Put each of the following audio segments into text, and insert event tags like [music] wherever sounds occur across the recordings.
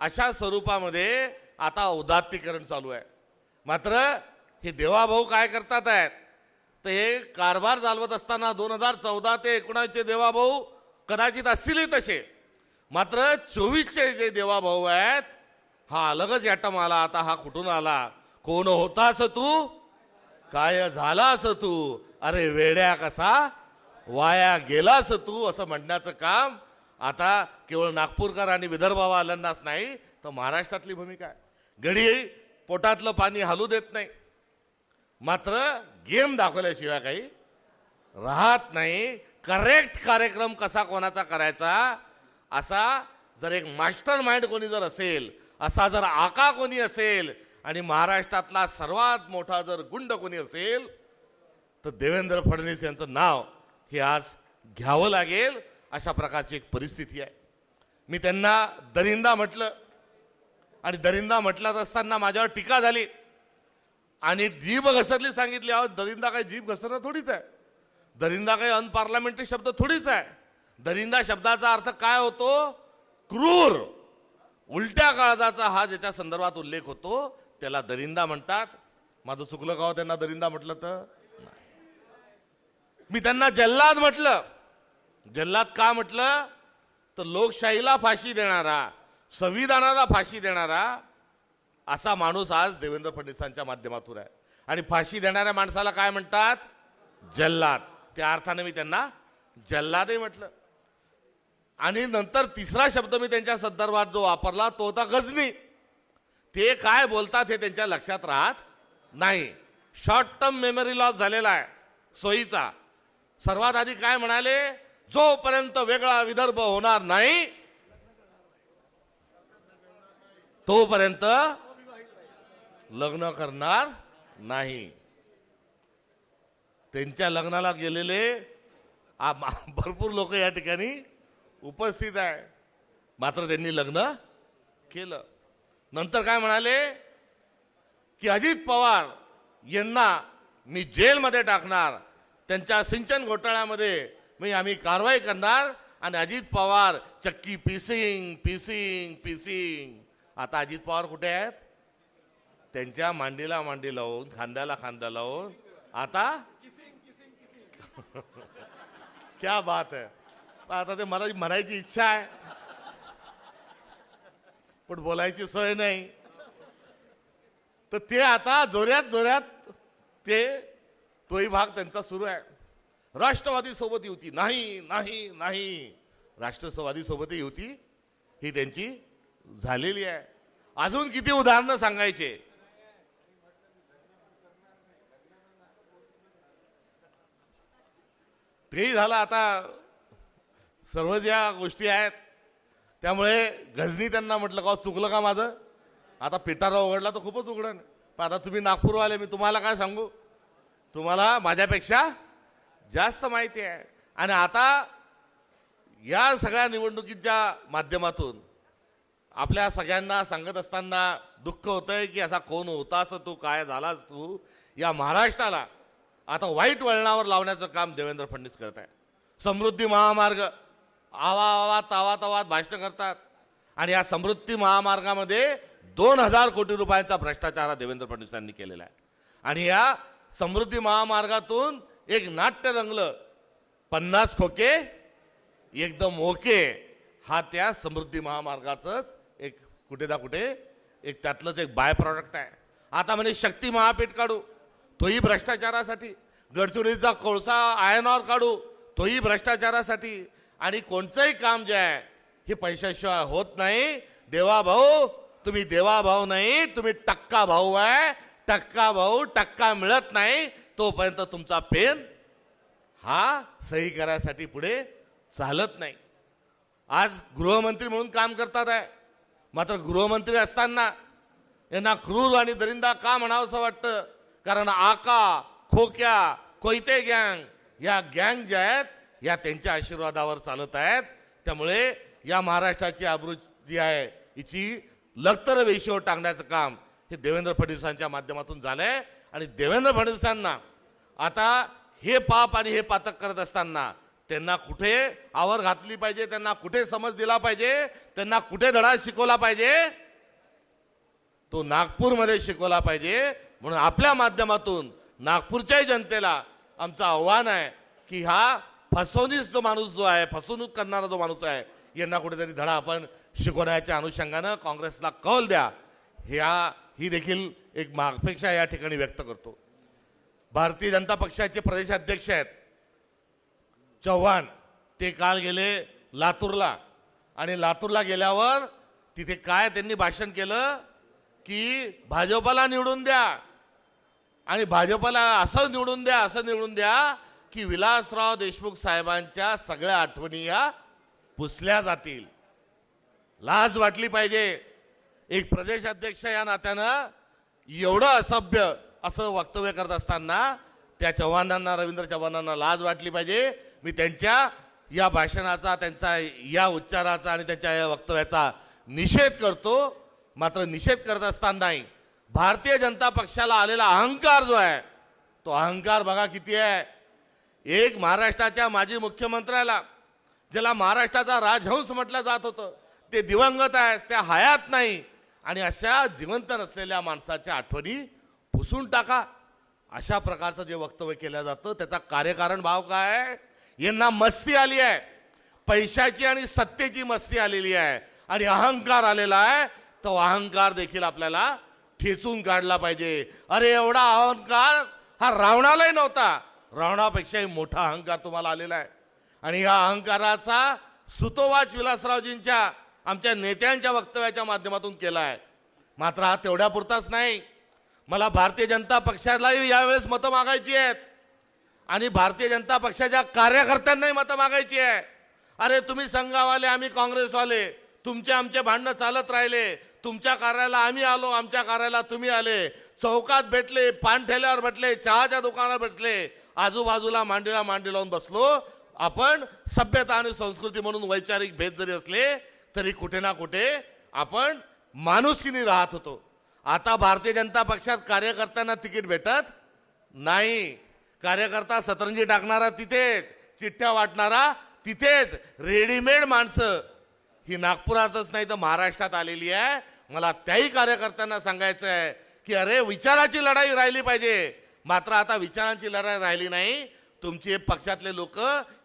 अशा स्वरूपामध्ये आता उदात्तीकरण चालू आहे. मात्र हे देवाभाऊ काय करतात आहेत? तर हे कारभार चालवत असताना दोन हजार चौदा ते एकोणाचे देवाभाऊ कदाचित असतीलही तसे. मात्र चोवीसचे जे देवाभाऊ आहेत हा अलगच ॲटम आला. आता हा कुठून आला? कोण होता असं तू? काय झाला असं तू? अरे वेड्या कसा? वाया गेलास तू? असं म्हणण्याचं काम आता केवळ नागपूरकर आणि विदर्भवाल्यांनाच नाही तर महाराष्ट्रातली भूमिका आहे. घडी पोटातलं पाणी हलू देत नाही. मात्र गेम दाखवल्याशिवाय काही राहत नाही. करेक्ट कार्यक्रम कसा कोणाचा करायचा असा जर एक मास्टर माइंड कोणी जर असेल असा जर आका कोणी असेल आणि महाराष्ट्रातला सर्वात मोठा जर गुंड कोणी असेल तर देवेंद्र फडणवीस यांचं नाव हे आज घ्यावं लागेल. अशा प्रकारची एक परिस्थिती आहे. मी त्यांना दरिंदा म्हटलं आणि दरिंदा म्हटलं असताना माझ्यावर टीका झाली. आणि जीभ घसरली सांगितली अहो दरिंदा काही जीभ घसरणं थोडीच आहे. दरिंदा काही अनपार्लमेंटरी शब्द थोडीच आहे. दरिंदा शब्दाचा अर्थ काय होतो? क्रूर. उलट्या काळजाचा हा ज्याच्या संदर्भात उल्लेख होतो त्याला दरिंदा म्हणतात. माझं चुकलं का हो त्यांना दरिंदा म्हटलं तर? मी त्यांना जल्लाद म्हटलं. जल्लाद का म्हटलं? तर लोकशाहीला फाशी देणारा संविधानाला फाशी देणारा असा माणूस आज देवेंद्र फडणवीसांच्या माध्यमातून आहे. आणि फाशी देणाऱ्या माणसाला काय म्हणतात? जल्लाद. त्या अर्थाने मी त्यांना जल्लादही म्हटलं. आणि नंतर तिसरा शब्द मी त्यांच्या संदर्भात जो वापरला तो होता गजनी ते काय बोलतात हे त्यांच्या लक्षात राहत नाही. शॉर्ट टर्म मेमरी लॉस झालेला आहे सोयीचा. सर्वात आधी काय म्हणाले? जोपर्यंत वेगळा विदर्भ होणार नाही तोपर्यंत लग्न करणार नाही. त्यांच्या लग्नाला गेलेले आ- भरपूर लोक या ठिकाणी उपस्थित आहे. मात्र त्यांनी लग्न केलं. नंतर काय म्हणाले? की अजित पवार यांना मी जेलमध्ये टाकणार. त्यांच्या सिंचन घोटाळ्यामध्ये मी आम्ही कारवाई करणार आणि अजित पवार चक्की पिसिंग पिसिंग पिसिंग. आता अजित पवार कुठे आहेत? त्यांच्या मांडीला मांडी लावून खांद्याला खांदा लावून. आता? [laughs] क्या बात आहे आता ते मला म्हणायची इच्छा आहे. पण बोलायची सोय नाही. तर ते आता जोऱ्यात जोऱ्यात ते तोही भाग त्यांचा सुरू आहे. राष्ट्रवादी सोबत युती. नाही नाही नाही. राष्ट्रवादी सोबत युती ही त्यांची झालेली आहे. अजून किती उदाहरणं सांगायचे? तेही झालं आता. सर्व ज्या गोष्टी आहेत त्यामुळे गजनी त्यांना म्हटलं का चुकलं का माझं? आता पिटारा उघडला तर खूपच उघडण पण आता तुम्ही नागपूरवाले मी तुम्हाला काय सांगू? तुम्हाला माझ्यापेक्षा जास्त माहिती आहे. आणि आता या सगळ्या निवडणुकीच्या माध्यमातून आपल्या सगळ्यांना सांगत असताना दुःख होतं आहे की असा कोण होतास तू काय झालास तू? या महाराष्ट्राला आता वाईट वळणावर लावण्याचं काम देवेंद्र फडणवीस करत आहे. समृद्धी महामार्ग आवा आवा तावा तावात भाषणं करतात. आणि या समृद्धी महामार्गामध्ये दोन हजार कोटी रुपयांचा भ्रष्टाचार हा देवेंद्र फडणवीसांनी केलेला आहे. आणि या समृद्धी महामार्गातून एक नाट्य रंगलं. पन्नास खोके एकदम ओके. हा त्या समृद्धी महामार्गाचंच एक कुठे ना कुठे एक त्यातलंच एक बाय प्रॉडक्ट आहे. आता म्हणजे शक्ती महापीठ काढू. तोही भ्रष्टाचारासाठी. गडचिरोलीचा कोळसा आयनॉर काढू. तोही भ्रष्टाचारासाठी. आणि कोणतंही काम जे आहे हे पैशाशिवाय होत नाही. देवा भाऊ तुम्ही देवा भाऊ नाही तुम्ही टक्का भाऊ आहे. टक्का भाऊ टक्का मिळत नाही. तोपर्यंत तुमचा पेन हा सही करायसाठी पुढे चालत नाही. आज गृहमंत्री म्हणून काम करतात आहे. मात्र गृहमंत्री असताना यांना क्रूर आणि दरिंदा का म्हणावं असं वाटतं? कारण आका खोक्या कोयते गँग या गँग ज्या आहेत या त्यांच्या आशीर्वादावर चालत आहेत. त्यामुळे या महाराष्ट्राची आबरू जी आहे हिची लखतर वेशीवर टाकण्याचं काम हे देवेंद्र फडणवीसांच्या माध्यमातून झालं आहे आणि देवेंद्र फडणवीसांना आता हे पाप आणि हे पातक करत असताना त्यांना कुठे आवर घातली पाहिजे त्यांना कुठे समज दिला पाहिजे त्यांना कुठे धडा शिकवला पाहिजे? तो नागपूरमध्ये शिकवला पाहिजे. म्हणून आपल्या माध्यमातून नागपूरच्याही जनतेला आमचं आव्हान आहे की हा फसवणीच जो माणूस जो आहे फसवणूक करणारा जो माणूस आहे यांना कुठेतरी धडा आपण शिकवण्याच्या अनुषंगानं काँग्रेसला कौल द्या. ह्या ही देखील एक मागपेक्षा या ठिकाणी व्यक्त करतो. भारतीय जनता पक्षाचे प्रदेशाध्यक्ष आहेत. चव्हाण ते काल गेले लातूरला. आणि लातूरला गेल्यावर तिथे काय त्यांनी भाषण केलं? की भाजपला निवडून द्या. आणि भाजपला असं निवडून द्या असं निवडून द्या की विलासराव देशमुख साहेबांच्या सगळ्या आठवणी या पुसल्या जातील. लाज वाटली पाहिजे. एक प्रदेशाध्यक्ष या नात्यानं एवढं असभ्य असं वक्तव्य करत असताना त्या चव्हाणांना रवींद्र चव्हाणांना लाज वाटली पाहिजे. मी त्यांच्या या भाषणाचा त्यांचा या उच्चाराचा आणि त्यांच्या या वक्तव्याचा निषेध करतो. मात्र निषेध करत असतानाही भारतीय जनता पक्षाला आलेला अहंकार जो आहे तो अहंकार बघा किती आहे. एक महाराष्ट्राच्या माजी मुख्यमंत्र्याला ज्याला महाराष्ट्राचा राजहंस म्हटलं जात होतं ते दिवंगत आहे त्या हयात नाही. आणि अशा जिवंत नसलेल्या माणसाच्या आठवणी पुसून टाका. अशा प्रकारचं जे वक्तव्य केलं जातं त्याचा कार्यकारण भाव काय यांना मस्ती आली आहे. पैशाची आणि सत्तेची मस्ती आलेली आहे. आणि अहंकार आलेला आहे. तो अहंकार देखील आपल्याला ठेचून काढला पाहिजे. अरे एवढा अहंकार हा रावणालाही नव्हता. रावणापेक्षाही मोठा अहंकार तुम्हाला आलेला आहे. आणि या अहंकाराचा सुतोवाच विलासरावजींच्या आमच्या नेत्यांच्या वक्तव्याच्या माध्यमातून केला आहे. मात्र हा तेवढ्या पुरताच नाही. मला भारतीय जनता पक्षालाही यावेळेस मतं मागायची आहेत. आणि भारतीय जनता पक्षाच्या कार्यकर्त्यांनाही मतं मागायची आहे. अरे तुम्ही संघावाले आम्ही काँग्रेसवाले. तुमचे आमचे भांडणं चालत राहिले. तुमच्या कार्याला आम्ही आलो आमच्या कार्याला तुम्ही आले. चौकात भेटले पान ठेल्यावर भेटले चहाच्या दुकानावर भेटले. आजूबाजूला मांडीला मांडी लावून बसलो. आपण सभ्यता आणि संस्कृती म्हणून वैचारिक भेद जरी असले तरी कुठे ना कुठे आपण माणुसकीने राहत होतो. आता भारतीय जनता पक्षात कार्यकर्त्यांना तिकीट भेटत नाही. कार्यकर्ता सतरंजी टाकणारा तिथेच चिठ्ठ्या वाटणारा तिथेच. रेडीमेड माणसं. ही नागपुरातच नाही तर महाराष्ट्रात आलेली आहे. मला त्याही कार्यकर्त्यांना सांगायचं आहे की अरे विचाराची लढाई राहिली पाहिजे. मात्र आता विचारांची लढाई राहिली नाही. तुमचे पक्षातले लोक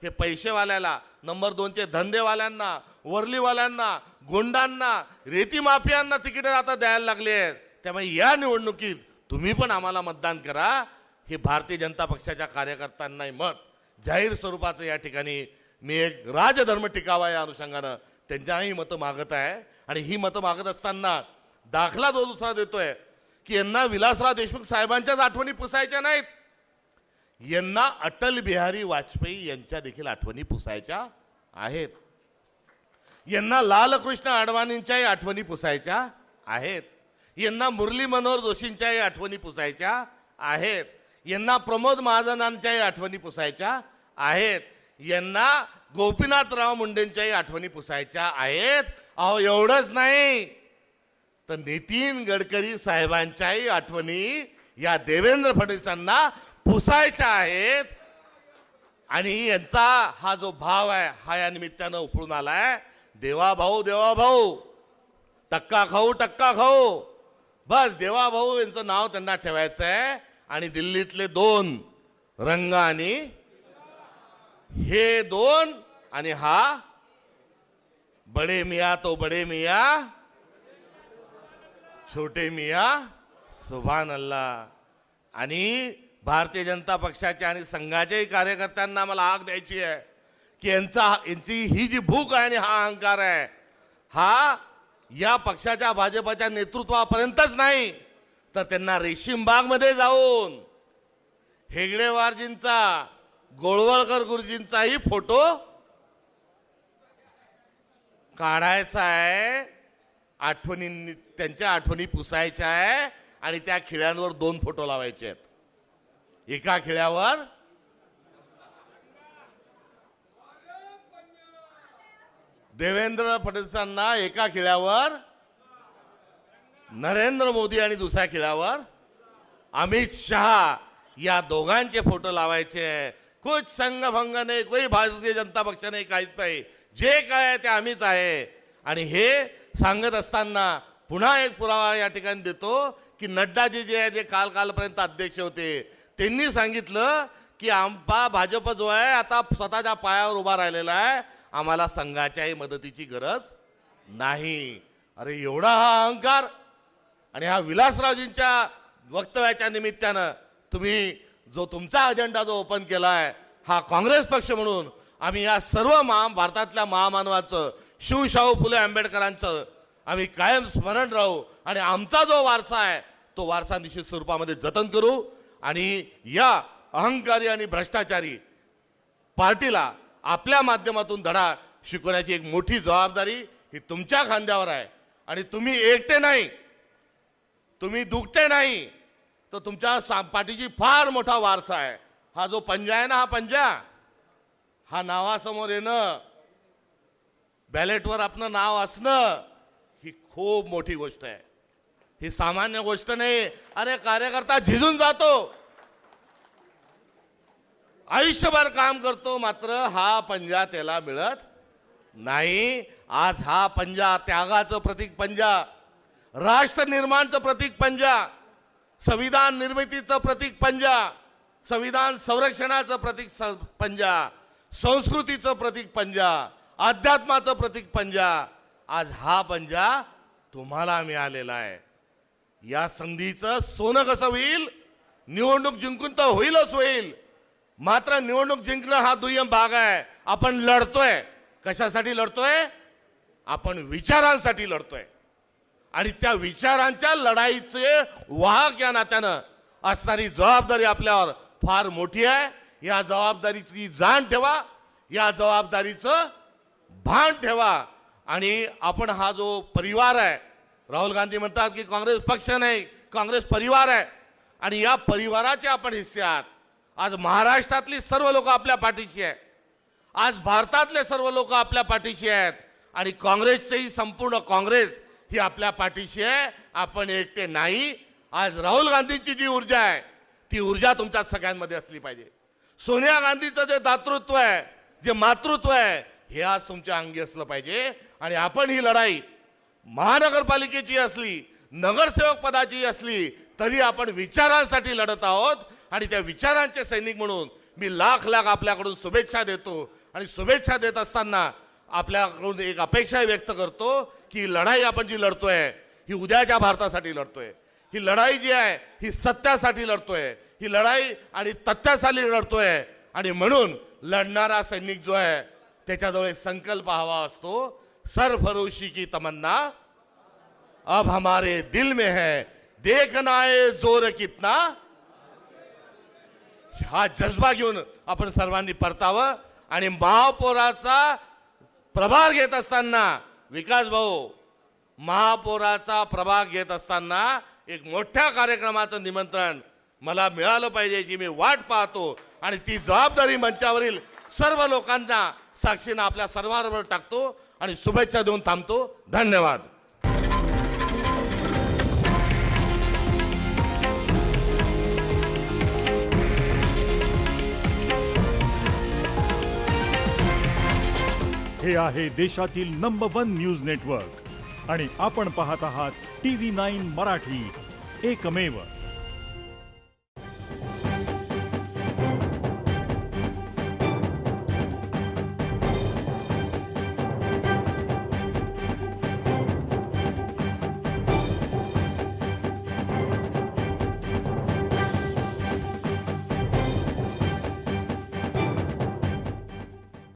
हे पैसेवाल्याला नंबर दोनचे धंदेवाल्यांना वरलीवाल्यांना गुंडांना रेतीमाफियांना तिकीट आता द्यायला लागले आहेत. त्यामुळे या निवडणुकीत तुम्ही पण आम्हाला मतदान करा. हे भारतीय जनता पक्षाच्या कार्यकर्त्यांनाही मत. जाहीर स्वरूपाचं या ठिकाणी मी एक राजधर्म टिकावा या अनुषंगानं त्यांच्याही मतं मागत आहे. आणि ही मतं मागत असताना दाखला जो दुसरा देतोय की यांना विलासराव देशमुख साहेबांच्याच आठवणी पुसायच्या नाहीत. यांना अटल बिहारी वाजपेयी यांच्या देखील आठवणी पुसायच्या आहेत. यांना लालकृष्ण अडवाणींच्याही आठवणी पुसायच्या आहेत. यांना मुरली मनोहर जोशींच्याही आठवणी पुसायच्या आहेत. यांना प्रमोद महाजनांच्याही आठवणी पुसायच्या आहेत. यांना गोपीनाथराव मुंडेंच्याही आठवणी पुसायच्या आहेत. अहो एवढंच नाही. तर नितीन गडकरी साहेबांच्याही आठवणी या देवेंद्र फडणवीसांना पुसायच्या आहेत आणि यांचा हा जो भाव आहे हा या निमित्तानं उफळून आलाय. देवा भाऊ देवा भाऊ टक्का खाऊ टक्का खाऊ. बस देवा भाऊ यांचं नाव त्यांना ठेवायचं आहे. आणि दिल्लीतले दोन रंग आणि हे दोन आणि हा बडे मिया तो बडे मिया छोटे मिया सुभान अल्लाह आणि भारतीय जनता पक्षाच्या आणि संघाच्याही कार्यकर्त्यांना मला आग द्यायची आहे की यांचा यांची ही जी भूक आहे आणि हा अहंकार आहे हा या पक्षाच्या भाजपच्या नेतृत्वापर्यंतच नाही तर त्यांना रेशीमबागमध्ये जाऊन हेगडेवारजींचा गोळवळकर गुरुजींचाही फोटो काढायचा आहे आठवणी त्यांच्या आठवणी पुसायच्या आहे आणि त्या खिळ्यांवर दोन फोटो लावायचे आहेत. एका खिळ्यावर देवेंद्र फडणवीसांना एका खिळ्यावर नरेंद्र मोदी आणि दुसऱ्या खिळ्यावर अमित शहा या दोघांचे फोटो लावायचे. कुछ संघभंग नाही कोई भारतीय जनता पक्ष नाही काहीच नाही. जे काय आहे ते आम्हीच आहे. आणि हे सांगत असताना पुन्हा एक पुरावा या ठिकाणी देतो की नड्डाजी जे आहे जे काल कालपर्यंत अध्यक्ष होते त्यांनी सांगितलं की आमचा भाजप जो आहे आता स्वतःच्या पायावर उभा राहिलेला आहे. आम्हाला संघाच्याही मदतीची गरज नाही. अरे एवढा हा अहंकार. आणि हा विलासरावजींच्या वक्तव्याच्या निमित्तानं तुम्ही जो तुमचा अजेंडा जो ओपन केला आहे हा काँग्रेस पक्ष म्हणून आम्ही या सर्व महा भारतातल्या महामानवाचं शिवशाहू फुले आंबेडकरांचं आम्ही कायम स्मरण राहू. आणि आमचा जो वारसा आहे तो वारसा निश्चित स्वरूपामध्ये जतन करू. आणि या अहंकारी आणि भ्रष्टाचारी पार्टीला आपल्या माध्यमातून धडा शिकवण्याची एक मोठी जबाबदारी ही तुमच्या खांद्यावर आहे. आणि तुम्ही एकटे नाही तुम्ही दुखते नाही तर तुमच्या सा- पाठीची फार मोठा वारसा आहे. हा जो पंजा आहे ना हा पंजा हा नावासमोर येणं बॅलेटवर आपलं नाव असणं ही खूप मोठी गोष्ट आहे. ही सामान्य गोष्ट नाही. अरे कार्यकर्ता झिजून जातो. आयुष्यभर काम करतो मात्र हा पंजा त्याला मिळत नाही. आज हा पंजा त्यागाचं प्रतीक पंजा राष्ट्र निर्माणचं प्रतीक पंजा संविधान निर्मितीचं प्रतीक पंजा संविधान संरक्षणाचं प्रतीक पंजा संस्कृतीचं प्रतीक पंजा अध्यात्माचं प्रतीक पंजा आज हा पंजा तुम्हाला मिळालेला आहे. या संधीचं सोनं कसं होईल? निवडणूक जिंकून तर होईलच होईल. मात्र निवडणूक जिंकणं हा दुय्यम भाग आहे. आपण लढतोय. कशासाठी लढतोय? आपण विचारांसाठी लढतोय. आणि त्या विचारांच्या लढाईचे वाहक या नात्यानं असणारी जबाबदारी आपल्यावर फार मोठी आहे. या जबाबदारीची जाण ठेवा. या जबाबदारीचं भान ठेवा. आणि आपण हा जो परिवार आहे राहुल गांधी म्हणतात की काँग्रेस पक्ष नाही काँग्रेस परिवार आहे. आणि या परिवाराचे आपण हिस्से आहात. आज महाराष्ट्रातली सर्व लोक आपल्या पाठीशी आहे आज भारतातले सर्व लोक आपल्या पाठीशी आहेत. आणि काँग्रेसचेही संपूर्ण काँग्रेस ही आपल्या पाठीशी आहे. आपण एकटे नाही. आज राहुल गांधींची जी ऊर्जा आहे ती ऊर्जा तुमच्या सगळ्यांमध्ये असली पाहिजे. सोनिया गांधीचं जे दातृत्व आहे जे मातृत्व आहे हे आज तुमच्या अंगी असलं पाहिजे. आणि आपण ही लढाई महानगरपालिकेची असली नगरसेवक पदाची असली तरी आपण विचारांसाठी लढत आहोत. आणि त्या विचारांचे सैनिक म्हणून मी लाख लाख आपल्याकडून शुभेच्छा देतो. आणि शुभेच्छा देत असताना आपल्याकडून एक अपेक्षा व्यक्त करतो की लढाई आपण जी लढतोय ही उद्याच्या भारतासाठी लढतोय. ही लढाई जी आहे ही सत्यासाठी लढतोय. ही लढाई आणि तथ्यासाठी लढतोय. आणि म्हणून लढणारा सैनिक जो आहे त्याच्याजवळ एक संकल्प हवा असतो. सरफरोशी की तमन्ना। अब हमारे दिल में है देखना है जोर कितना। हा जज्बा घेऊन आपण सर्वांनी परतावं आणि महापौराचा प्रभार घेत असताना विकास भाऊ महापौराचा प्रभाग घेत असताना एक मोठ्या कार्यक्रमाचं निमंत्रण मला मिळालं पाहिजे याची मी वाट पाहतो आणि ती जबाबदारी मंचावरील सर्व लोकांना साक्षीनं आपल्या सर्वांवर टाकतो. आणि शुभेच्छा देऊन थांबतो. धन्यवाद. हे आहे देशातील नंबर वन न्यूज नेटवर्क आणि आपण पाहत आहात टी व्ही नाईन मराठी. एकमेव.